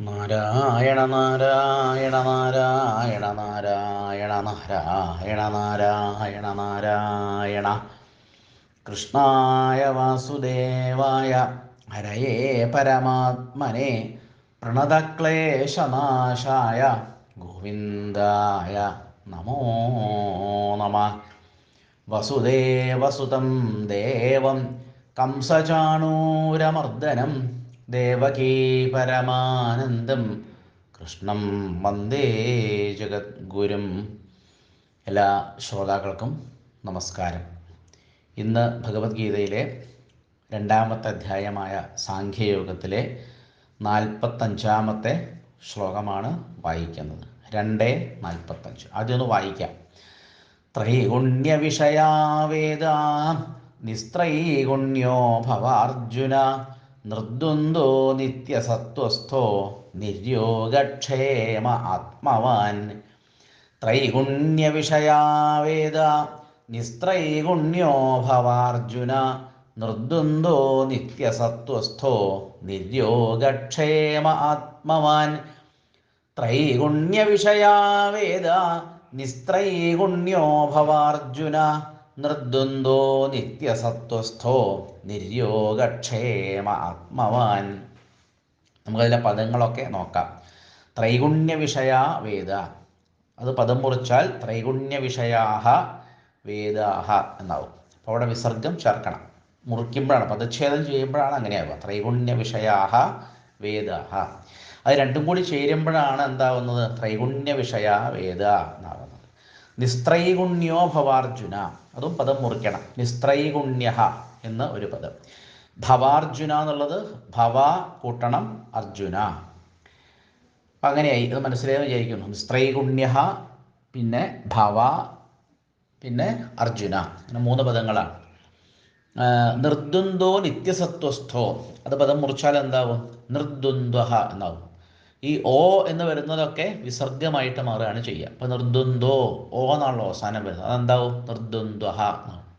നാരായണ നാരായണ നാരായണ നാരായണ നാരായണ നാരായണ നാരായണ. കൃഷ്ണായ വാസുദേവായ ഹരയേ പരമാത്മനെ പ്രണതക്ലേശനാശായ ഗോവിന്ദായ നമോ നമ. വസുദേവസുതം ദേവം കംസചാണൂരമർദ്ദനം ദേവകീ പരമാനന്ദം. കൃഷ്ണം വന്ദേ ജഗദ്ഗുരും. എല്ലാ ശ്രോതാക്കൾക്കും നമസ്കാരം. ഇന്ന് ഭഗവത്ഗീതയിലെ രണ്ടാമത്തെ അധ്യായമായ സാഖ്യയോഗത്തിലെ നാൽപ്പത്തഞ്ചാമത്തെ ശ്ലോകമാണ് വായിക്കുന്നത്. രണ്ട് നാൽപ്പത്തഞ്ച്. ആദ്യം ഒന്ന് വായിക്കാം. ത്രൈഗുണ്യവിഷയാവേദ. നിസ്ത്രൈഗുണ്യോ ഭവാർജുന. നിർദ്വന്ദ്വോ നിത്യസത്വസ്ഥോ നിര്യോഗക്ഷേമ ആത്മവാൻ. ത്രൈഗുണ്യവിഷയാവേദ നിസ്ത്രൈഗുണ്യോ ഭവാർജുന. നിർദ്വന്ദ്വോ നിത്യസത്വസ്ഥോ നിര്യോഗക്ഷേമ ആത്മവാൻ. ത്രൈഗുണ്യവിഷയാവേദ നിസ്ത്രൈഗുണ്യോ ഭവാർജുന. നിർദ്വന്ദ്വോ നിത്യസത്വസ്ഥോ നിര്യോഗക്ഷേമ ആത്മവാൻ. നമുക്കതിലെ പദങ്ങളൊക്കെ നോക്കാം. ത്രൈഗുണ്യ വിഷയ വേദ. അത് പദം മുറിച്ചാൽ ത്രൈഗുണ്യ വിഷയാഹ വേദാഹ എന്നാവും. അപ്പോൾ അവിടെ വിസർഗം ചേർക്കണം. മുറിക്കുമ്പോഴാണ്. പദച്ഛേദം ചെയ്യുമ്പോഴാണ് അങ്ങനെയാവുക. ത്രൈഗുണ്യ വിഷയാഹ വേദാഹ. അത് രണ്ടും കൂടി ചേരുമ്പോഴാണ് എന്താവുന്നത്? ത്രൈഗുണ്യ വിഷയ വേദ എന്നാവുന്നത്. നിസ്ത്രൈഗുണ്യോ ഭവാർജുന അതും പദം മുറിക്കണം. നിസ്ത്രൈഗുണ്യ എന്ന ഒരു പദം. ഭവാർജുന എന്നുള്ളത് ഭവ കൂട്ടണം അർജുന. അങ്ങനെയായി. ഇത് മനസ്സിലായെന്ന് വിചാരിക്കുന്നു. നിസ്ത്രൈഗുണ്യ പിന്നെ ഭവ പിന്നെ അർജുന. അങ്ങനെ മൂന്ന് പദങ്ങളാണ്. നിർദ്വന്ദ്വോ നിത്യസത്വസ്ഥോ. അത് പദം മുറിച്ചാൽ എന്താവും? നിർദ്വന്ദ്വ എന്നാവും. ഈ ഓ എന്ന് വരുന്നതൊക്കെ വിസർഗമായിട്ട് മാറുകയാണ് ചെയ്യുക. അപ്പൊ നിർദ്വന്ദ്വോ ഓ എന്നാണല്ലോ അവസാനം വരുന്നത്. അതെന്താവും? നിർദ്വന്ദ്വ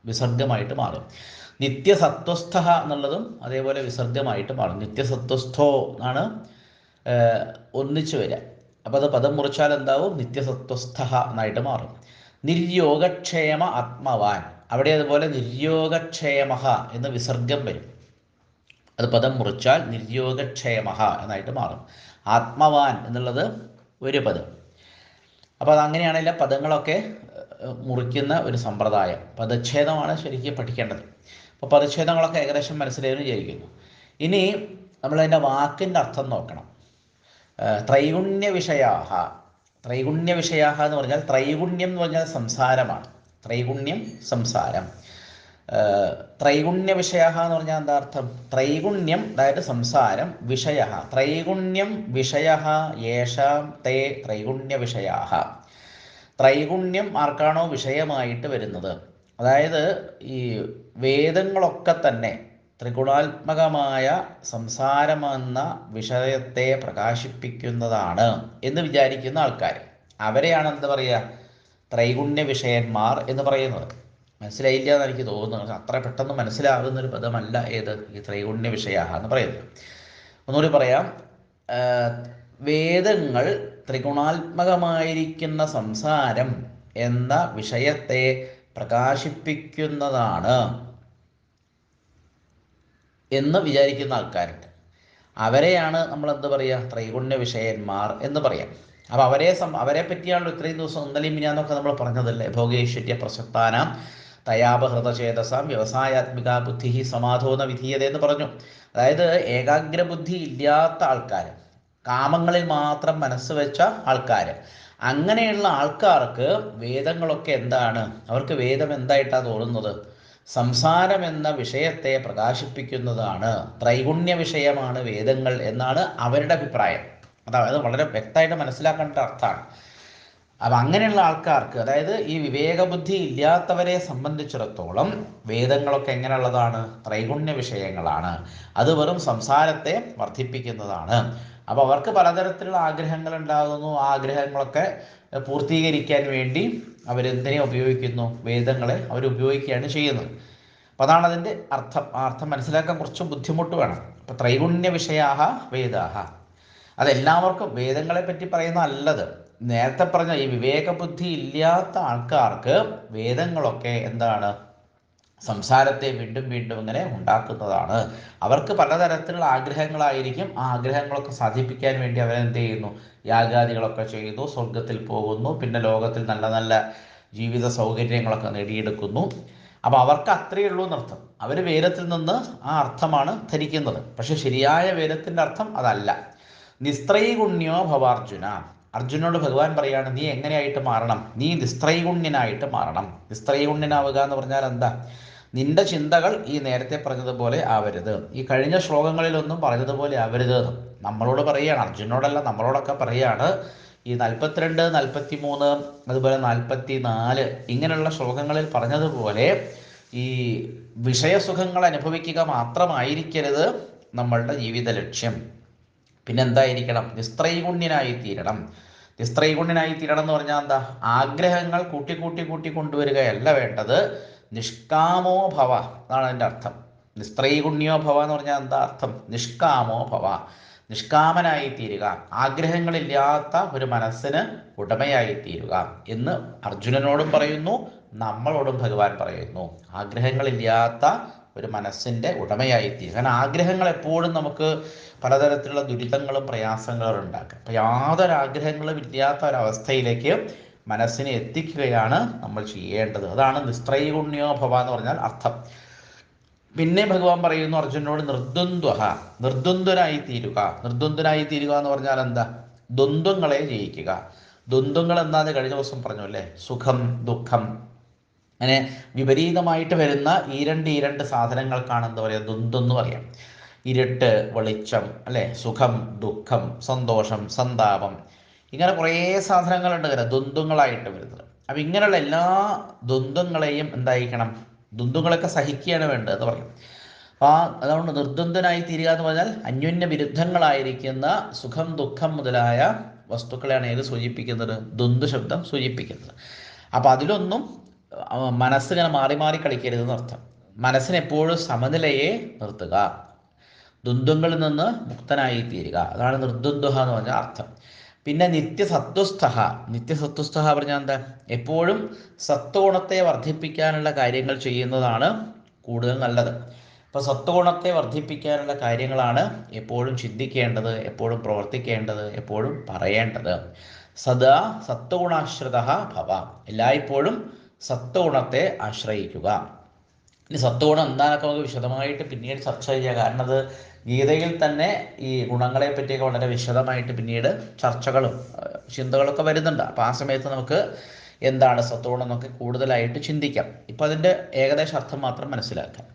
വിസർഗമായിട്ട് മാറും. നിത്യസത്വസ്ഥ എന്നുള്ളതും അതേപോലെ വിസർഗമായിട്ട് മാറും. നിത്യസത്വസ്ഥോ എന്നാണ് ഒന്നിച്ചു വരിക. അപ്പോൾ അത് പദം മുറിച്ചാൽ എന്താവും? നിത്യസത്വസ്ഥ എന്നായിട്ട് മാറും. നിര്യോഗക്ഷേമ ആത്മവാൻ. അവിടെ അതുപോലെ നിര്യോഗക്ഷേമ എന്ന് വിസർഗം വരും. അത് പദം മുറിച്ചാൽ നിര്യോഗക്ഷേമ എന്നായിട്ട് മാറും. ആത്മവാൻ എന്നുള്ളത് ഒരു പദം. അപ്പോൾ അങ്ങനെയാണെങ്കിൽ പദങ്ങളൊക്കെ മുറിക്കുന്ന ഒരു സമ്പ്രദായം. പദച്ഛേദമാണ് ശരിക്കും പഠിക്കേണ്ടത്. അപ്പോൾ പദച്ഛേദങ്ങളൊക്കെ ഏകദേശം മനസ്സിലായെന്ന് വിചാരിക്കുന്നു. ഇനി നമ്മളതിന്റെ വാക്കിന്റെ അർത്ഥം നോക്കണം. ത്രൈഗുണ്യ വിഷയാഹ ത്രൈഗുണ്യ വിഷയാഹ എന്ന് പറഞ്ഞാൽ ത്രൈഗുണ്യം എന്ന് പറഞ്ഞാൽ സംസാരമാണ്. ത്രൈഗുണ്യം സംസാരം. ത്രൈഗുണ്യ വിഷയ എന്ന് പറഞ്ഞാൽ എന്താ അർത്ഥം? ത്രൈഗുണ്യം അതായത് സംസാരം വിഷയ ത്രൈഗുണ്യം വിഷയ യേഷാം തേ ത്രൈഗുണ്യ വിഷയാ ത്രൈഗുണ്യം ആർക്കാണോ വിഷയമായിട്ട് വരുന്നത്? അതായത് ഈ വേദങ്ങളൊക്കെ തന്നെ ത്രിഗുണാത്മകമായ സംസാരമെന്ന വിഷയത്തെ പ്രകാശിപ്പിക്കുന്നതാണ് എന്ന് വിചാരിക്കുന്ന ആൾക്കാർ അവരെയാണ് എന്താ പറയുക ത്രൈഗുണ്യ വിഷയന്മാർ എന്ന് പറയുന്നത്. മനസ്സിലായില്ല എന്ന് എനിക്ക് തോന്നുന്നു. അത്ര പെട്ടെന്ന് മനസ്സിലാകുന്ന ഒരു പദമല്ല ഏത്? ഈ ത്രൈഗുണ്യ വിഷയ എന്ന് പറയുന്നത്. ഒന്നുകൂടി പറയാം. വേദങ്ങൾ ത്രിഗുണാത്മകമായിരിക്കുന്ന സംസാരം എന്ന വിഷയത്തെ പ്രകാശിപ്പിക്കുന്നതാണ് എന്ന് വിചാരിക്കുന്ന ആൾക്കാരുണ്ട്. അവരെയാണ് നമ്മൾ എന്ത് പറയുക ത്രൈഗുണ്യ വിഷയന്മാർ എന്ന് പറയാം. അപ്പോൾ അവരെ സം അവരെ പറ്റിയാണല്ലോ ഇത്രയും ദിവസം ഇന്നലെയും നമ്മൾ പറഞ്ഞതല്ലേ? ഭോഗേശ്വര്യ പ്രസക്താനാം തയാപഹൃതചേതസാം വ്യവസായാത്മിക ബുദ്ധി സമാധോന വിധീയത എന്ന് പറഞ്ഞു. അതായത് ഏകാഗ്ര ബുദ്ധി ഇല്ലാത്ത ആൾക്കാർ കാമങ്ങളിൽ മാത്രം മനസ്സ് വെച്ച ആൾക്കാർ അങ്ങനെയുള്ള ആൾക്കാർക്ക് വേദങ്ങളൊക്കെ എന്താണ്? അവർക്ക് വേദം എന്തായിട്ടാണ് തോന്നുന്നത്? സംസാരം എന്ന വിഷയത്തെ പ്രകാശിപ്പിക്കുന്നതാണ് ത്രൈഗുണ്യ വിഷയമാണ് വേദങ്ങൾ എന്നാണ് അവരുടെ അഭിപ്രായം. അതായത് വളരെ വ്യക്തമായിട്ട് മനസ്സിലാക്കേണ്ട അർത്ഥമാണ്. അപ്പം അങ്ങനെയുള്ള ആൾക്കാർക്ക് അതായത് ഈ വിവേകബുദ്ധി ഇല്ലാത്തവരെ സംബന്ധിച്ചിടത്തോളം വേദങ്ങളൊക്കെ എങ്ങനെയുള്ളതാണ്? ത്രൈഗുണ്യ വിഷയങ്ങളാണ്. അത് വെറും സംസാരത്തെ വർദ്ധിപ്പിക്കുന്നതാണ്. അപ്പോൾ അവർക്ക് പലതരത്തിലുള്ള ആഗ്രഹങ്ങൾ ഉണ്ടാകുന്നു ആ ആഗ്രഹങ്ങളൊക്കെ പൂർത്തീകരിക്കാൻ വേണ്ടി അവരെന്തിനെ ഉപയോഗിക്കുന്നു? വേദങ്ങളെ അവർ ഉപയോഗിക്കുകയാണ് ചെയ്യുന്നത്. അപ്പോൾ അതാണ് അതിന്റെ അർത്ഥം. ആ അർത്ഥം മനസ്സിലാക്കാൻ കുറച്ച് ബുദ്ധിമുട്ട് വേണം. അപ്പോൾ ത്രൈഗുണ്യ വിഷയാഹ വേദാഹ. അതെല്ലാവർക്കും വേദങ്ങളെ പറ്റി പറയുന്ന അല്ലത് നേരത്തെ പറഞ്ഞ ഈ വിവേകബുദ്ധി ഇല്ലാത്ത ആൾക്കാർക്ക് വേദങ്ങളൊക്കെ എന്താണ് സംസാരത്തെ വീണ്ടും വീണ്ടും ഇങ്ങനെ ഉണ്ടാക്കുന്നതാണ്. അവർക്ക് പലതരത്തിലുള്ള ആഗ്രഹങ്ങളായിരിക്കും. ആ ആഗ്രഹങ്ങളൊക്കെ സാധിപ്പിക്കാൻ വേണ്ടി അവരെന്ത് ചെയ്യുന്നു? യാഗാദികളൊക്കെ ചെയ്യുന്നു സ്വർഗത്തിൽ പോകുന്നു പിന്നെ ലോകത്തിൽ നല്ല നല്ല ജീവിത സൗകര്യങ്ങളൊക്കെ നേടിയെടുക്കുന്നു. അപ്പോൾ അവർക്ക് അത്രയേ ഉള്ളൂ എന്നർത്ഥം അവർ വേദത്തിൽ നിന്ന് ആ അർത്ഥമാണ് ധരിക്കുന്നത്. പക്ഷെ ശരിയായ വേദത്തിന്റെ അർത്ഥം അതല്ല. നിസ്ത്രൈഗുണ്യോ ഭവാർജുന. അർജുനോട് ഭഗവാൻ പറയാണ് നീ എങ്ങനെയായിട്ട് മാറണം? നീ നിസ്ത്രൈഗുണ്യനായിട്ട് മാറണം. നിസ്ത്രൈഗുണ്യനാവുക എന്ന് പറഞ്ഞാൽ എന്താ? നിന്റെ ചിന്തകൾ ഈ നേരത്തെ പറഞ്ഞതുപോലെ ആവരുത്. ഈ കഴിഞ്ഞ ശ്ലോകങ്ങളിലൊന്നും പറഞ്ഞതുപോലെ ആവരുത്. നമ്മളോട് പറയുകയാണ് അർജുനോടല്ല നമ്മളോടൊക്കെ പറയുകയാണ് ഈ നാൽപ്പത്തിരണ്ട് നാൽപ്പത്തി മൂന്ന് അതുപോലെ നാൽപ്പത്തി നാല് ഇങ്ങനെയുള്ള ശ്ലോകങ്ങളിൽ പറഞ്ഞതുപോലെ ഈ വിഷയസുഖങ്ങൾ അനുഭവിക്കുക മാത്രമായിരിക്കരുത് നമ്മളുടെ ജീവിത ലക്ഷ്യം പിന്നെന്തായിരിക്കണം? നിസ്ത്രൈഗുണ്യനായി തീരണം നിസ്ത്രൈഗുണ്യനായി തീരണം എന്ന് പറഞ്ഞാൽ എന്താ? ആഗ്രഹങ്ങൾ കൂട്ടി കൂട്ടി കൂട്ടി കൊണ്ടുവരികയല്ല വേണ്ടത്. നിഷ്കാമോ ഭവ എന്നാണ് അതിന്റെ അർത്ഥം. നിസ്ത്രൈഗുണ്യോ ഭവ എന്ന് പറഞ്ഞാൽ എന്താ അർത്ഥം? നിഷ്കാമോ ഭവ. നിഷ്കാമനായി തീരുക ആഗ്രഹങ്ങളില്ലാത്ത ഒരു മനസ്സിന് ഉടമയായി തീരുക എന്ന് അർജുനനോടും പറയുന്നു നമ്മളോടും ഭഗവാൻ പറയുന്നു. ആഗ്രഹങ്ങളില്ലാത്ത ഒരു മനസ്സിന്റെ ഉടമയായി തീരുക കാരണം ആഗ്രഹങ്ങൾ എപ്പോഴും നമുക്ക് പലതരത്തിലുള്ള ദുരിതങ്ങളും പ്രയാസങ്ങളും ഉണ്ടാക്കും. അപ്പം യാതൊരു ആഗ്രഹങ്ങളും ഇല്ലാത്ത ഒരവസ്ഥയിലേക്ക് മനസ്സിനെ എത്തിക്കുകയാണ് നമ്മൾ ചെയ്യേണ്ടത്. അതാണ് നിസ്ത്രൈഗുണ്യോ ഭവ എന്ന് പറഞ്ഞാൽ അർത്ഥം. പിന്നെ ഭഗവാൻ പറയുന്നു അർജുനോട് നിർദ്വന്ദ്വഹ നിർദ്വന്ദ്വനായി തീരുക നിർദ്വന്ദ്വനായി തീരുക എന്ന് പറഞ്ഞാൽ എന്താ? ദ്വന്ദ്വങ്ങളെ ജയിക്കുക. ദ്വന്ദ്വങ്ങൾ എന്താന്ന് കഴിഞ്ഞ ദിവസം പറഞ്ഞു അല്ലേ സുഖം ദുഃഖം. അങ്ങനെ വിപരീതമായിട്ട് വരുന്ന ഈ രണ്ട് ഈ രണ്ട് സാധനങ്ങൾക്കാണ് എന്താ പറയുക ദ്വന്ദ്വം എന്ന് പറയാം. ഇരുട്ട് വെളിച്ചം അല്ലെ? സുഖം ദുഃഖം സന്തോഷം സന്താപം. ഇങ്ങനെ കുറേ സാധനങ്ങളുണ്ട് ഇങ്ങനെ ദ്വന്ദ്വങ്ങളായിട്ട് വരുന്നത്. അപ്പം ഇങ്ങനെയുള്ള എല്ലാ ദ്വന്ദ്വങ്ങളെയും എന്തായിരിക്കണം? ദ്വന്ദ്വങ്ങളൊക്കെ സഹിക്കുകയാണ് വേണ്ടത് എന്ന് പറയും. അപ്പോൾ ആ അതുകൊണ്ട് നിർദ്വന്ദ്വനായി തീരുക എന്ന് പറഞ്ഞാൽ അന്യോന്യ വിരുദ്ധങ്ങളായിരിക്കുന്ന സുഖം ദുഃഖം മുതലായ വസ്തുക്കളെയാണ് ഏത് സൂചിപ്പിക്കുന്നത്? ദ്വന്ദ്വ ശബ്ദം സൂചിപ്പിക്കുന്നത്. അപ്പോൾ അതിലൊന്നും മനസ്സിങ്ങനെ മാറി മാറി കളിക്കരുത് എന്നർത്ഥം മനസ്സിനെപ്പോഴും സമനിലയെ നിർത്തുക. ദ്വന്ദ്ങ്ങളിൽ നിന്ന് മുക്തനായി തീരുക. അതാണ് നിർദ്വന്ദ്വഹ എന്ന് പറഞ്ഞ അർത്ഥം. പിന്നെ നിത്യസത്വസ്ഥ നിത്യസത്വസ്ഥ പറഞ്ഞാൽ എന്താ? എപ്പോഴും സത്വഗുണത്തെ വർദ്ധിപ്പിക്കാനുള്ള കാര്യങ്ങൾ ചെയ്യുന്നതാണ് കൂടുതൽ നല്ലത്. അപ്പോൾ സത്വഗുണത്തെ വർദ്ധിപ്പിക്കാനുള്ള കാര്യങ്ങളാണ് എപ്പോഴും ചിന്തിക്കേണ്ടത് എപ്പോഴും പ്രവർത്തിക്കേണ്ടത് എപ്പോഴും പറയേണ്ടത്. സദാ സത്വഗുണാശ്രിത ഭവ. എല്ലായ്പ്പോഴും സത്വഗുണത്തെ ആശ്രയിക്കുക. ഇനി സത്വഗുണം എന്താണെന്നൊക്കെ നമുക്ക് വിശദമായിട്ട് പിന്നീട് ചർച്ച ചെയ്യുക കാരണം അത് ഗീതയിൽ തന്നെ ഈ ഗുണങ്ങളെ പറ്റിയൊക്കെ വളരെ വിശദമായിട്ട് പിന്നീട് ചർച്ചകളും ചിന്തകളൊക്കെ വരുന്നുണ്ട്. അപ്പോൾ ആ സമയത്ത് നമുക്ക് എന്താണ് സത്വഗുണം എന്നൊക്കെ കൂടുതലായിട്ട് ചിന്തിക്കാം. ഇപ്പം അതിന്റെ ഏകദേശ അർത്ഥം മാത്രം മനസ്സിലാക്കാം.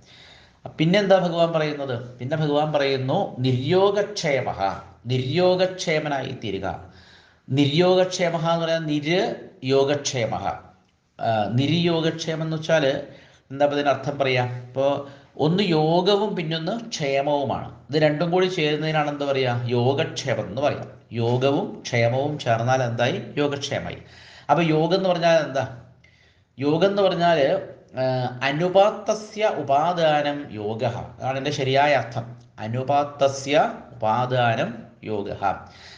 പിന്നെന്താ ഭഗവാൻ പറയുന്നത്? പിന്നെ ഭഗവാൻ പറയുന്നു നിർയോഗക്ഷേമ നിർയോഗക്ഷേമനായി തീരുക നിർയോഗക്ഷേമ എന്ന് പറയുന്നത് നിര് യോഗക്ഷേമ നിര്യോഗക്ഷേമം എന്ന് വെച്ചാൽ എന്താ ഇപ്പം ഇതിന് അർത്ഥം പറയാം? ഇപ്പോൾ ഒന്ന് യോഗവും പിന്നൊന്ന് ക്ഷേമവുമാണ്. ഇത് രണ്ടും കൂടി ചേരുന്നതിനാണ് എന്താ പറയുക യോഗക്ഷേമം എന്ന് പറയാം. യോഗവും ക്ഷേമവും ചേർന്നാൽ എന്തായി? യോഗക്ഷേമമായി. അപ്പോൾ യോഗം എന്ന് പറഞ്ഞാൽ എന്താ? യോഗം എന്ന് പറഞ്ഞാൽ അനുപാത്തസ്യ ഉപാദാനം യോഗ അതാണ് എന്റെ ശരിയായ അർത്ഥം. അനുപാത്തസ്യ ഉപാദാനം യോഗ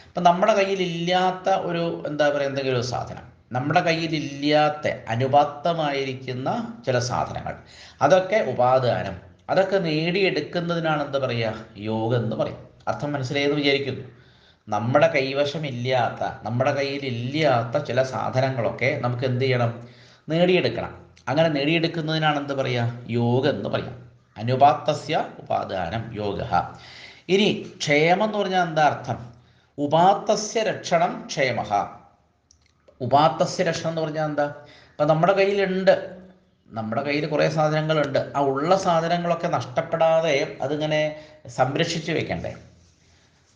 അപ്പം നമ്മുടെ കയ്യിൽ ഇല്ലാത്ത ഒരു എന്താ പറയുക എന്തെങ്കിലും ഒരു സാധനം. നമ്മുടെ കയ്യിലില്ലാത്ത അനുപാത്തമായിരിക്കുന്ന ചില സാധനങ്ങൾ. അതൊക്കെ ഉപാദാനം. അതൊക്കെ നേടിയെടുക്കുന്നതിനാണ് എന്താ പറയുക യോഗം എന്ന് പറയും. അർത്ഥം മനസ്സിലായെന്ന് വിചാരിക്കുന്നു. നമ്മുടെ കൈവശമില്ലാത്ത നമ്മുടെ കയ്യിലില്ലാത്ത ചില സാധനങ്ങളൊക്കെ നമുക്ക് എന്ത് ചെയ്യണം? നേടിയെടുക്കണം. അങ്ങനെ നേടിയെടുക്കുന്നതിനാണ് എന്ത് പറയുക യോഗ എന്ന് പറയാം. അനുപാത്തസ്യ ഉപാദാനം യോഗ. ഇനി ക്ഷേമം എന്ന് പറഞ്ഞാൽ എന്താ അർത്ഥം? ഉപാത്തസ്യ രക്ഷണം ക്ഷേമ. ഉപാത്തസ്യ രക്ഷണം എന്ന് പറഞ്ഞാൽ എന്താ? ഇപ്പം നമ്മുടെ കയ്യിലുണ്ട്. നമ്മുടെ കയ്യിൽ കുറേ സാധനങ്ങളുണ്ട്. ആ ഉള്ള സാധനങ്ങളൊക്കെ നഷ്ടപ്പെടാതെ അതിങ്ങനെ സംരക്ഷിച്ച് വെക്കണ്ടേ?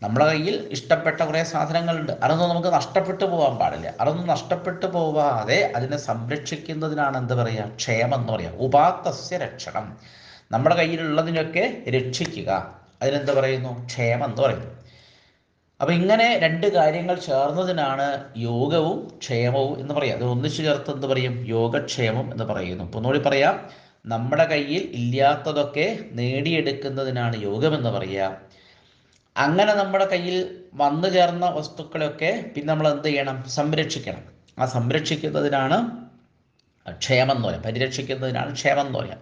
നമ്മുടെ കയ്യിൽ ഇഷ്ടപ്പെട്ട കുറേ സാധനങ്ങളുണ്ട്. അതൊന്നും നമുക്ക് നഷ്ടപ്പെട്ടു പോകാൻ പാടില്ല. അതൊന്നും നഷ്ടപ്പെട്ടു പോവാതെ അതിനെ സംരക്ഷിക്കുന്നതിനാണ് എന്ത് പറയുക? ക്ഷേമം എന്ന് പറയുക. ഉപാത്തസ്യ രക്ഷണം നമ്മുടെ കയ്യിലുള്ളതിനൊക്കെ രക്ഷിക്കുക. അതിനെന്ത് പറയുന്നു? ക്ഷേമം എന്ന് പറയുന്നു. അപ്പം ഇങ്ങനെ രണ്ട് കാര്യങ്ങൾ ചേർന്നതിനാണ് യോഗവും ക്ഷേമവും എന്ന് പറയാം അത് ഒന്നിച്ചു ചേർത്ത് എന്ത് പറയും? യോഗക്ഷേമം എന്ന് പറയുന്നു. ഇപ്പൊ ഒന്നുകൂടി പറയാം. നമ്മുടെ കയ്യിൽ ഇല്ലാത്തതൊക്കെ നേടിയെടുക്കുന്നതിനാണ് യോഗം എന്ന് പറയുക. അങ്ങനെ നമ്മുടെ കയ്യിൽ വന്നു ചേർന്ന വസ്തുക്കളെയൊക്കെ പിന്നെ നമ്മൾ എന്ത് ചെയ്യണം? സംരക്ഷിക്കണം. ആ സംരക്ഷിക്കുന്നതിനാണ് ക്ഷേമം എന്ന് പറയാം പരിരക്ഷിക്കുന്നതിനാണ് ക്ഷേമം എന്ന് പറയാം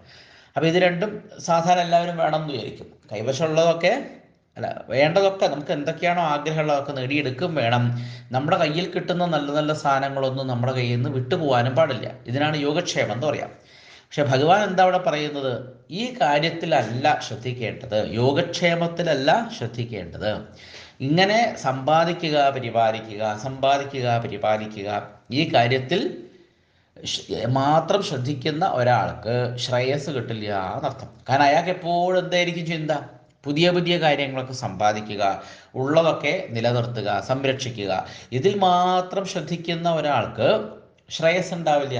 അപ്പോൾ ഇത് രണ്ടും സാധാരണ എല്ലാവരും വേണം എന്ന് വിചാരിക്കും. കൈവശമുള്ളതൊക്കെ അല്ല വേണ്ടതൊക്കെ നമുക്ക് എന്തൊക്കെയാണോ ആഗ്രഹമുള്ളതൊക്കെ നേടിയെടുക്കും വേണം. നമ്മുടെ കയ്യിൽ കിട്ടുന്ന നല്ല നല്ല സാധനങ്ങളൊന്നും നമ്മുടെ കയ്യിൽ നിന്ന് വിട്ടുപോകാനും പാടില്ല. ഇതിനാണ് യോഗക്ഷേമം എന്ന് പറയാം. പക്ഷെ ഭഗവാൻ എന്താ അവിടെ പറയുന്നത്? ഈ കാര്യത്തിലല്ല ശ്രദ്ധിക്കേണ്ടത്. യോഗക്ഷേമത്തിലല്ല ശ്രദ്ധിക്കേണ്ടത്. ഇങ്ങനെ സമ്പാദിക്കുക പരിപാലിക്കുക സമ്പാദിക്കുക പരിപാലിക്കുക ഈ കാര്യത്തിൽ മാത്രം ശ്രദ്ധിക്കുന്ന ഒരാൾക്ക് ശ്രേയസ് കിട്ടില്ല എന്നർത്ഥം. കാരണം അയാൾക്ക് എപ്പോഴും എന്തായിരിക്കും ചിന്ത? പുതിയ പുതിയ കാര്യങ്ങളൊക്കെ സമ്പാദിക്കുക ഉള്ളതൊക്കെ നിലനിർത്തുക സംരക്ഷിക്കുക. ഇതിൽ മാത്രം ശ്രദ്ധിക്കുന്ന ഒരാൾക്ക് ശ്രേയസ് ഉണ്ടാവില്ല.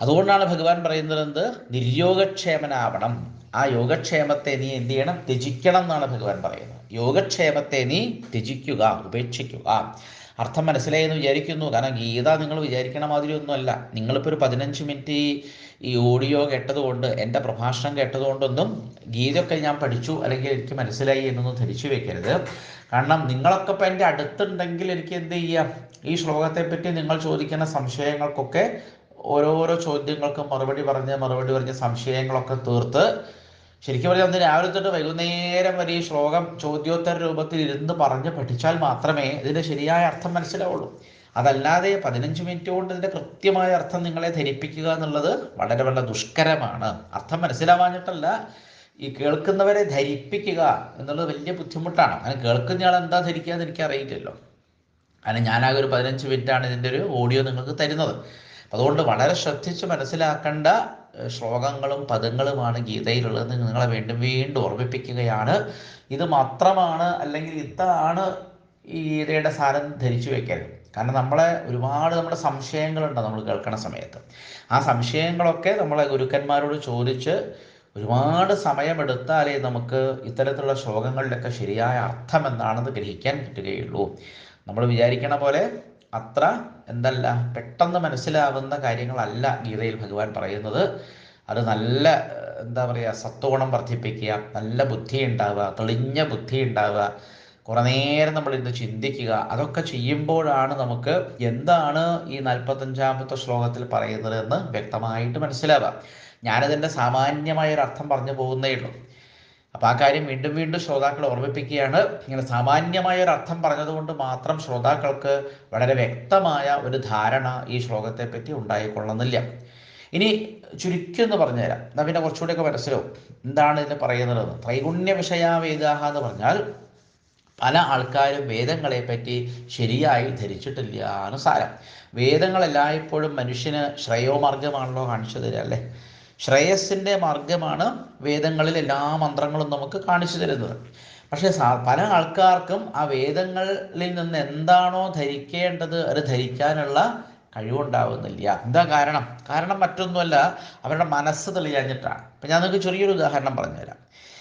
അതുകൊണ്ടാണ് ഭഗവാൻ പറയുന്നത് എന്ത്? നിര്യോഗക്ഷേമനാവണം. ആ യോഗക്ഷേമത്തെ നീ എന്ത് ചെയ്യണം? ത്യജിക്കണം എന്നാണ് ഭഗവാൻ പറയുന്നത്. യോഗക്ഷേമത്തെ നീ ത്യജിക്കുക ഉപേക്ഷിക്കുക. അർത്ഥം മനസ്സിലായി എന്ന് വിചാരിക്കുന്നു. കാരണം ഗീത നിങ്ങൾ വിചാരിക്കണ മാതിരി ഒന്നുമല്ല നിങ്ങളിപ്പോൾ ഒരു പതിനഞ്ച് മിനിറ്റ് ഈ ഓഡിയോ കേട്ടതുകൊണ്ട് എന്റെ പ്രഭാഷണം കേട്ടതുകൊണ്ടൊന്നും ഗീതയൊക്കെ ഞാൻ പഠിച്ചു അല്ലെങ്കിൽ എനിക്ക് മനസ്സിലായി എന്നൊന്നും ധരിച്ചു വെക്കരുത്. കാരണം നിങ്ങളൊക്കെ ഇപ്പം എന്റെ അടുത്തുണ്ടെങ്കിൽ എനിക്ക് എന്ത് ചെയ്യാം? ഈ ശ്ലോകത്തെ പറ്റി നിങ്ങൾ ചോദിക്കുന്ന സംശയങ്ങൾക്കൊക്കെ ഓരോരോ ചോദ്യങ്ങൾക്കും മറുപടി പറഞ്ഞ് മറുപടി പറഞ്ഞ് സംശയങ്ങളൊക്കെ തീർത്ത് ശരിക്കും പറഞ്ഞാൽ അന്ന് രാവിലെ തൊട്ട് വൈകുന്നേരം വരെ ഈ ശ്ലോകം ചോദ്യോത്തര രൂപത്തിൽ ഇരുന്ന് പറഞ്ഞ് പഠിച്ചാൽ മാത്രമേ ഇതിന്റെ ശരിയായ അർത്ഥം മനസ്സിലാവുള്ളൂ. അതല്ലാതെ പതിനഞ്ച് മിനിറ്റ് കൊണ്ട് ഇതിന്റെ കൃത്യമായ അർത്ഥം നിങ്ങളെ ധരിപ്പിക്കുക എന്നുള്ളത് വളരെ വളരെ ദുഷ്കരമാണ്. അർത്ഥം മനസ്സിലാവാഞ്ഞിട്ടല്ല ഈ കേൾക്കുന്നവരെ ധരിപ്പിക്കുക എന്നുള്ളത് വലിയ ബുദ്ധിമുട്ടാണ്. അങ്ങനെ കേൾക്കുന്നയാൾ എന്താ ധരിക്കുക എന്ന് എനിക്ക് അറിയില്ലല്ലോ. അങ്ങനെ ഞാനാകെ ഒരു പതിനഞ്ച് ആണ് ഇതിന്റെ ഒരു ഓഡിയോ നിങ്ങൾക്ക് തരുന്നത്. അതുകൊണ്ട് വളരെ ശ്രദ്ധിച്ച് മനസ്സിലാക്കേണ്ട ശ്ലോകങ്ങളും പദങ്ങളുമാണ് ഗീതയിലുള്ളത് നിങ്ങളെ വീണ്ടും വീണ്ടും ഓർമ്മിപ്പിക്കുകയാണ്. ഇത് മാത്രമാണ് അല്ലെങ്കിൽ ഇതാണ് ഈ ഗീതയുടെ സാരം ധരിച്ചു വെക്കരുത് കാരണം നമ്മളെ ഒരുപാട് നമ്മുടെ സംശയങ്ങളുണ്ട് നമ്മൾ കേൾക്കുന്ന സമയത്ത്. ആ സംശയങ്ങളൊക്കെ നമ്മളെ ഗുരുക്കന്മാരോട് ചോദിച്ച് ഒരുപാട് സമയമെടുത്താലേ നമുക്ക് ഇത്തരത്തിലുള്ള ശ്ലോകങ്ങളിലൊക്കെ ശരിയായ അർത്ഥം എന്താണെന്ന് ഗ്രഹിക്കാൻ പറ്റുകയുള്ളൂ. നമ്മൾ വിചാരിക്കണ പോലെ അത്ര എന്തല്ല പെട്ടെന്ന് മനസ്സിലാവുന്ന കാര്യങ്ങളല്ല ഗീതയിൽ ഭഗവാൻ പറയുന്നത്. അത് നല്ല എന്താ പറയുക സത്വഗുണം വർദ്ധിപ്പിക്കുക നല്ല ബുദ്ധി ഉണ്ടാവുക തെളിഞ്ഞ ബുദ്ധി ഉണ്ടാവുക കുറെ നേരം നമ്മൾ ഇത് ചിന്തിക്കുക അതൊക്കെ ചെയ്യുമ്പോഴാണ് നമുക്ക് എന്താണ് ഈ നാൽപ്പത്തഞ്ചാമത്തെ ശ്ലോകത്തിൽ പറയുന്നത് എന്ന് വ്യക്തമായിട്ട് മനസ്സിലാവുക. ഞാനതിന്റെ സാമാന്യമായ ഒരു അർത്ഥം പറഞ്ഞു പോകുന്നേ ഉള്ളൂ. അപ്പോൾ ആ കാര്യം വീണ്ടും വീണ്ടും ശ്രോതാക്കൾ ഓർമ്മിപ്പിക്കുകയാണ്. ഇങ്ങനെ സാമാന്യമായ ഒരു അർത്ഥം പറഞ്ഞതുകൊണ്ട് മാത്രം ശ്രോതാക്കൾക്ക് വളരെ വ്യക്തമായ ഒരു ധാരണ ഈ ശ്ലോകത്തെ പറ്റി ഉണ്ടായിക്കൊള്ളുന്നില്ല. ഇനി ചുരുക്കി എന്ന് പറഞ്ഞുതരാം. എന്നാൽ പിന്നെ കുറച്ചുകൂടിയൊക്കെ മനസ്സിലാവും. എന്താണ് ഇതിന് പറയുന്നത് ത്രൈഗുണ്യ വിഷയാവേദാഹ എന്ന് പറഞ്ഞാൽ പല ആൾക്കാരും വേദങ്ങളെ പറ്റി ശരിയായി ധരിച്ചിട്ടില്ല എന്ന് സാരം. വേദങ്ങൾ എല്ലായ്പ്പോഴും മനുഷ്യന് ശ്രേയോമാർഗമാണല്ലോ കാണിച്ചു തരിക അല്ലേ? ശ്രേയസിന്റെ മാർഗമാണ് വേദങ്ങളിൽ എല്ലാ മന്ത്രങ്ങളും നമുക്ക് കാണിച്ചു തരുന്നത്. പക്ഷേ പല ആൾക്കാർക്കും ആ വേദങ്ങളിൽ നിന്ന് എന്താണോ ധരിക്കേണ്ടത് അത് ധരിക്കാനുള്ള കഴിവുണ്ടാവുന്നില്ല. എന്താ കാരണം? കാരണം മറ്റൊന്നുമല്ല അവരുടെ മനസ്സ് തെളിയാഞ്ഞിട്ടാണ് അപ്പം ഞാൻ നിങ്ങൾക്ക് ചെറിയൊരു ഉദാഹരണം പറഞ്ഞുതരാം.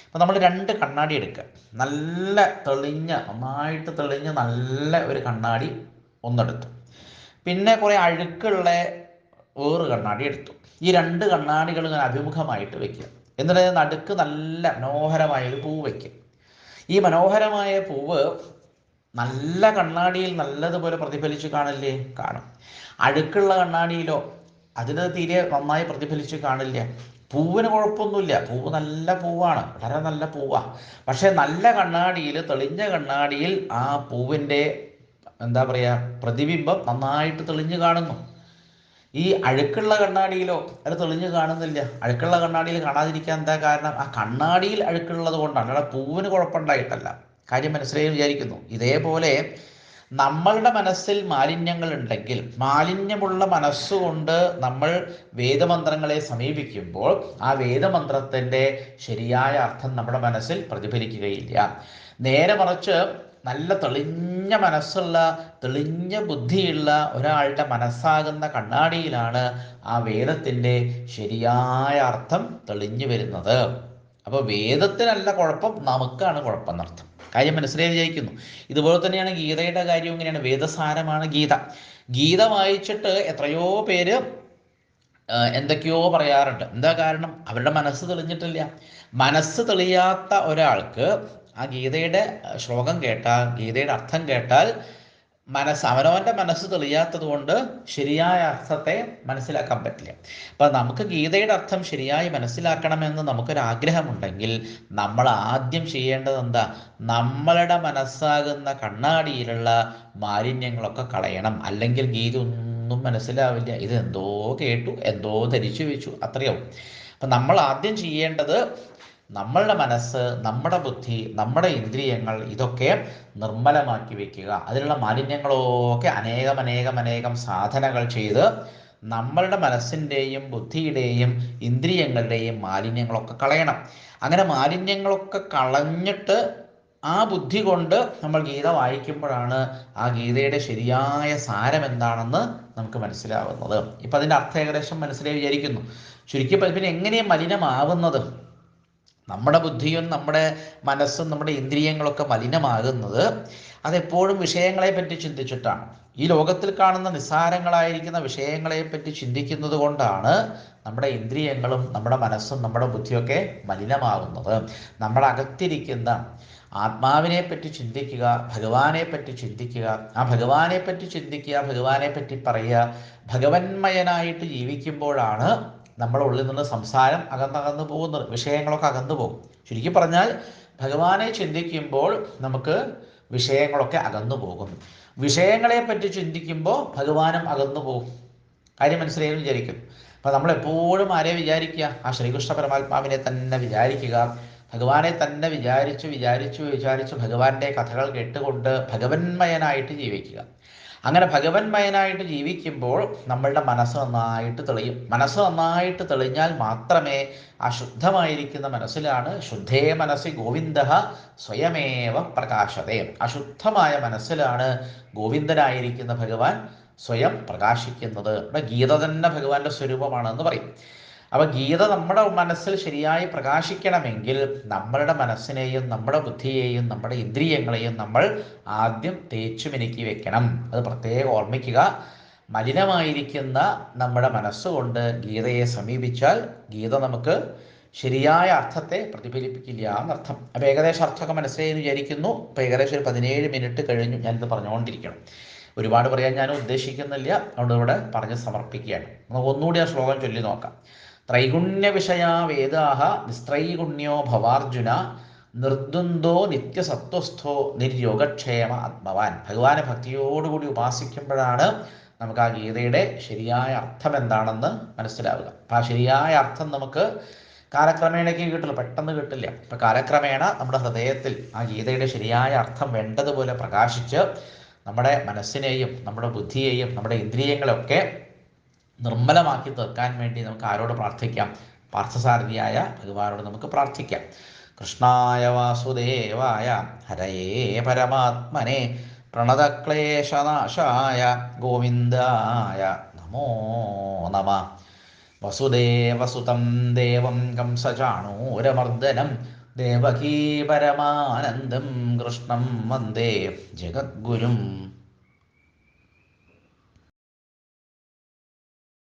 അപ്പം നമ്മൾ രണ്ട് കണ്ണാടി എടുക്കുക. നല്ല തെളിഞ്ഞ നന്നായിട്ട് തെളിഞ്ഞ നല്ല ഒരു കണ്ണാടി ഒന്നെടുത്തു. പിന്നെ കുറേ അഴുക്കുള്ള വേറൊരു കണ്ണാടി എടുത്തു. ഈ രണ്ട് കണ്ണാടികൾ ഇങ്ങനെ അഭിമുഖമായിട്ട് വെക്കുക. എന്നിട്ട് നടുക്ക് നല്ല മനോഹരമായ ഒരു പൂവ് വയ്ക്കും ഈ മനോഹരമായ പൂവ് നല്ല കണ്ണാടിയിൽ നല്ലതുപോലെ പ്രതിഫലിച്ച് കാണില്ലേ? കാണും. അഴുക്കുള്ള കണ്ണാടിയിലോ അതിന് തീരെ നന്നായി പ്രതിഫലിച്ച് കാണില്ല. പൂവിന് കുഴപ്പമൊന്നുമില്ല. പൂവ് നല്ല പൂവാണ്. വളരെ നല്ല പൂവാണ് പക്ഷേ നല്ല കണ്ണാടിയിൽ തെളിഞ്ഞ കണ്ണാടിയിൽ ആ പൂവിന്റെ എന്താ പറയുക പ്രതിബിംബം നന്നായിട്ട് തെളിഞ്ഞു കാണുന്നു. ഈ അഴുക്കുള്ള കണ്ണാടിയിലോ അത് തെളിഞ്ഞു കാണുന്നില്ല. അഴുക്കുള്ള കണ്ണാടിയിൽ കാണാതിരിക്കാൻ എന്താ കാരണം? ആ കണ്ണാടിയിൽ അഴുക്കുള്ളത് കൊണ്ടാണ്. അവിടെ പൂവിന് കുഴപ്പമുണ്ടായിട്ടല്ല. കാര്യം മനസ്സിലായി വിചാരിക്കുന്നു. ഇതേപോലെ നമ്മളുടെ മനസ്സിൽ മാലിന്യങ്ങൾ ഉണ്ടെങ്കിൽ മാലിന്യമുള്ള മനസ്സുകൊണ്ട് നമ്മൾ വേദമന്ത്രങ്ങളെ സമീപിക്കുമ്പോൾ ആ വേദമന്ത്രത്തിന്റെ ശരിയായ അർത്ഥം നമ്മുടെ മനസ്സിൽ പ്രതിഫലിക്കുകയില്ല. നേരെ മറിച്ച് നല്ല തെളിഞ്ഞ മനസ്സുള്ള തെളിഞ്ഞ ബുദ്ധിയുള്ള ഒരാളുടെ മനസ്സാകുന്ന കണ്ണാടിയിലാണ് ആ വേദത്തിന്റെ ശരിയായ അർത്ഥം തെളിഞ്ഞു വരുന്നത്. അപ്പോൾ വേദത്തിനല്ല കുഴപ്പം നമുക്കാണ് കുഴപ്പം എന്നർത്ഥം കാര്യം മനസ്സിലായി വിചാരിക്കുന്നു. ഇതുപോലെ തന്നെയാണ് ഗീതയുടെ കാര്യം ഇങ്ങനെയാണ്. വേദസാരമാണ് ഗീത. ഗീത വായിച്ചിട്ട് എത്രയോ പേര് എന്തൊക്കെയോ പറയാറുണ്ട്. എന്താ കാരണം? അവരുടെ മനസ്സ് തെളിഞ്ഞിട്ടില്ല. മനസ്സ് തെളിയാത്ത ഒരാൾക്ക് ആ ഗീതയുടെ ശ്ലോകം കേട്ടാൽ ഗീതയുടെ അർത്ഥം കേട്ടാൽ മനസ്സ് അവനവന്റെ മനസ്സ് തെളിയാത്തത് കൊണ്ട് ശരിയായ അർത്ഥത്തെ മനസ്സിലാക്കാൻ പറ്റില്ല. അപ്പം നമുക്ക് ഗീതയുടെ അർത്ഥം ശരിയായി മനസ്സിലാക്കണമെന്ന് നമുക്കൊരു ആഗ്രഹമുണ്ടെങ്കിൽ നമ്മൾ ആദ്യം ചെയ്യേണ്ടത് എന്താ? നമ്മളുടെ മനസ്സാകുന്ന കണ്ണാടിയിലുള്ള മാലിന്യങ്ങളൊക്കെ കളയണം. അല്ലെങ്കിൽ ഗീത ഒന്നും മനസ്സിലാവില്ല. ഇത് എന്തോ കേട്ടു എന്തോ ധരിച്ചു വെച്ചു. അത്രയാവും അപ്പം നമ്മൾ ആദ്യം ചെയ്യേണ്ടത് നമ്മളുടെ മനസ്സ് നമ്മുടെ ബുദ്ധി നമ്മുടെ ഇന്ദ്രിയങ്ങൾ ഇതൊക്കെ നിർമ്മലമാക്കി വെക്കുക. അതിലുള്ള മാലിന്യങ്ങളൊക്കെ അനേകം അനേകം അനേകം സാധനകൾ ചെയ്ത് നമ്മളുടെ മനസ്സിന്റെയും ബുദ്ധിയുടെയും ഇന്ദ്രിയങ്ങളുടെയും മാലിന്യങ്ങളൊക്കെ കളയണം. അങ്ങനെ മാലിന്യങ്ങളൊക്കെ കളഞ്ഞിട്ട് ആ ബുദ്ധി കൊണ്ട് നമ്മൾ ഗീത വായിക്കുമ്പോഴാണ് ആ ഗീതയുടെ ശരിയായ സാരം എന്താണെന്ന് നമുക്ക് മനസ്സിലാവുന്നത്. ഇപ്പം അതിന്റെ അർത്ഥം ഏകദേശം മനസ്സിലായി വിചാരിക്കുന്നു. ചുരുക്കി പിന്നെ എങ്ങനെയാണ് മലിനമാവുന്നത്? നമ്മുടെ ബുദ്ധിയും നമ്മുടെ മനസ്സും നമ്മുടെ ഇന്ദ്രിയങ്ങളൊക്കെ മലിനമാകുന്നത് അതെപ്പോഴും വിഷയങ്ങളെ പറ്റി ചിന്തിച്ചിട്ടാണ്. ഈ ലോകത്തിൽ കാണുന്ന നിസ്സാരങ്ങളായിരിക്കുന്ന വിഷയങ്ങളെ പറ്റി ചിന്തിക്കുന്നത് കൊണ്ടാണ് നമ്മുടെ ഇന്ദ്രിയങ്ങളും നമ്മുടെ മനസ്സും നമ്മുടെ ബുദ്ധിയൊക്കെ മലിനമാകുന്നത്. നമ്മുടെ അകത്തിരിക്കുന്ന ആത്മാവിനെ പറ്റി ചിന്തിക്കുക ഭഗവാനെ പറ്റി ചിന്തിക്കുക ആ ഭഗവാനെ പറ്റി ചിന്തിക്കുക ഭഗവാനെ പറ്റി പറയുക ഭഗവന്മയനായിട്ട് ജീവിക്കുമ്പോഴാണ് നമ്മുടെ ഉള്ളിൽ നിന്ന് സംസാരം അകന്നകന്ന് പോകുന്നത് വിഷയങ്ങളൊക്കെ അകന്നു പോകും. ചുരുക്കി പറഞ്ഞാൽ ഭഗവാനെ ചിന്തിക്കുമ്പോൾ നമുക്ക് വിഷയങ്ങളൊക്കെ അകന്നു പോകും. വിഷയങ്ങളെ പറ്റി ചിന്തിക്കുമ്പോൾ ഭഗവാനും അകന്നു പോകും. കാര്യം മനസ്സിലായെന്ന് വിചാരിക്കും. അപ്പം നമ്മൾ എപ്പോഴും ആരെ വിചാരിക്കുക? ആ ശ്രീകൃഷ്ണ പരമാത്മാവിനെ തന്നെ വിചാരിക്കുക. ഭഗവാനെ തന്നെ വിചാരിച്ച് വിചാരിച്ചു വിചാരിച്ച് ഭഗവാന്റെ കഥകൾ കേട്ടുകൊണ്ട് ഭഗവന്മയനായിട്ട് ജീവിക്കുക. അങ്ങനെ ഭഗവന്മയനായിട്ട് ജീവിക്കുമ്പോൾ നമ്മളുടെ മനസ്സ് നന്നായിട്ട് തെളിയും. മനസ്സ് നന്നായിട്ട് തെളിഞ്ഞാൽ മാത്രമേ ആ ശുദ്ധമായിരിക്കുന്ന മനസ്സിലാണ് ശുദ്ധേ മനസ്സി ഗോവിന്ദ സ്വയമേവ പ്രകാശതേ. അശുദ്ധമായ മനസ്സിലാണ് ഗോവിന്ദനായിരിക്കുന്ന ഭഗവാൻ സ്വയം പ്രകാശിക്കുന്നത്. ഇവിടെ ഗീത തന്നെ ഭഗവാന്റെ സ്വരൂപമാണെന്ന് പറയും. അപ്പോൾ ഗീത നമ്മുടെ മനസ്സിൽ ശരിയായി പ്രകാശിക്കണമെങ്കിൽ നമ്മളുടെ മനസ്സിനെയും നമ്മുടെ ബുദ്ധിയെയും നമ്മുടെ ഇന്ദ്രിയങ്ങളെയും നമ്മൾ ആദ്യം തേച്ചു മിനുക്കി വെക്കണം. അത് പ്രത്യേകം ഓർമ്മിക്കുക. മലിനമായിരിക്കുന്ന നമ്മുടെ മനസ്സുകൊണ്ട് ഗീതയെ സമീപിച്ചാൽ ഗീത നമുക്ക് ശരിയായ അർത്ഥത്തെ പ്രതിഫലിപ്പിക്കില്ല എന്നർത്ഥം. അപ്പോൾ ഏകദേശം അർത്ഥമൊക്കെ മനസ്സിലായി വിചാരിക്കുന്നു. അപ്പോൾ ഏകദേശം ഒരു പതിനേഴ് മിനിറ്റ് കഴിഞ്ഞു ഞാനിത് പറഞ്ഞുകൊണ്ടിരിക്കണം. ഒരുപാട് പറയാൻ ഞാൻ ഉദ്ദേശിക്കുന്നില്ല. അതുകൊണ്ട് ഇവിടെ പറഞ്ഞ് സമർപ്പിക്കുകയാണ്. നമുക്ക് ഒന്നുകൂടി ആ ശ്ലോകം ചൊല്ലി നോക്കാം. ത്രൈഗുണ്യ വിഷയാ വേദാഹ നിസ്ത്രൈഗുണ്യോ ഭവാർജുന നിർദ്വന്ദ്വോ നിത്യസത്വസ്ഥോ നിർയോഗക്ഷേമ ആത്മവാൻ. ഭഗവാനെ ഭക്തിയോടുകൂടി ഉപാസിക്കുമ്പോഴാണ് നമുക്ക് ആ ഗീതയുടെ ശരിയായ അർത്ഥം എന്താണെന്ന് മനസ്സിലാവുക. അപ്പം ആ ശരിയായ അർത്ഥം നമുക്ക് കാലക്രമേണയ്ക്ക് കിട്ടില്ല പെട്ടെന്ന് കിട്ടില്ല. അപ്പം കാലക്രമേണ നമ്മുടെ ഹൃദയത്തിൽ ആ ഗീതയുടെ ശരിയായ അർത്ഥം വേണ്ടതുപോലെ പ്രകാശിച്ച് നമ്മുടെ മനസ്സിനെയും നമ്മുടെ ബുദ്ധിയെയും നമ്മുടെ ഇന്ദ്രിയങ്ങളെയൊക്കെ നിർമ്മലമാക്കി തീർക്കാൻ വേണ്ടി നമുക്ക് ആരോട് പ്രാർത്ഥിക്കാം? പാർത്ഥസാരഥിയായ ഭഗവാനോട് നമുക്ക് പ്രാർത്ഥിക്കാം. കൃഷ്ണായ വാസുദേവായ ഹരയേ പരമാത്മനെ പ്രണതക്ലേശനാശായ ഗോവിന്ദായ നമോ നമ. വസുദേവസുതം ദേവം കംസചാണൂരമർദ്ദനം ദേവകീ പരമാനന്ദം കൃഷ്ണം വന്ദേ ജഗദ്ഗുരും.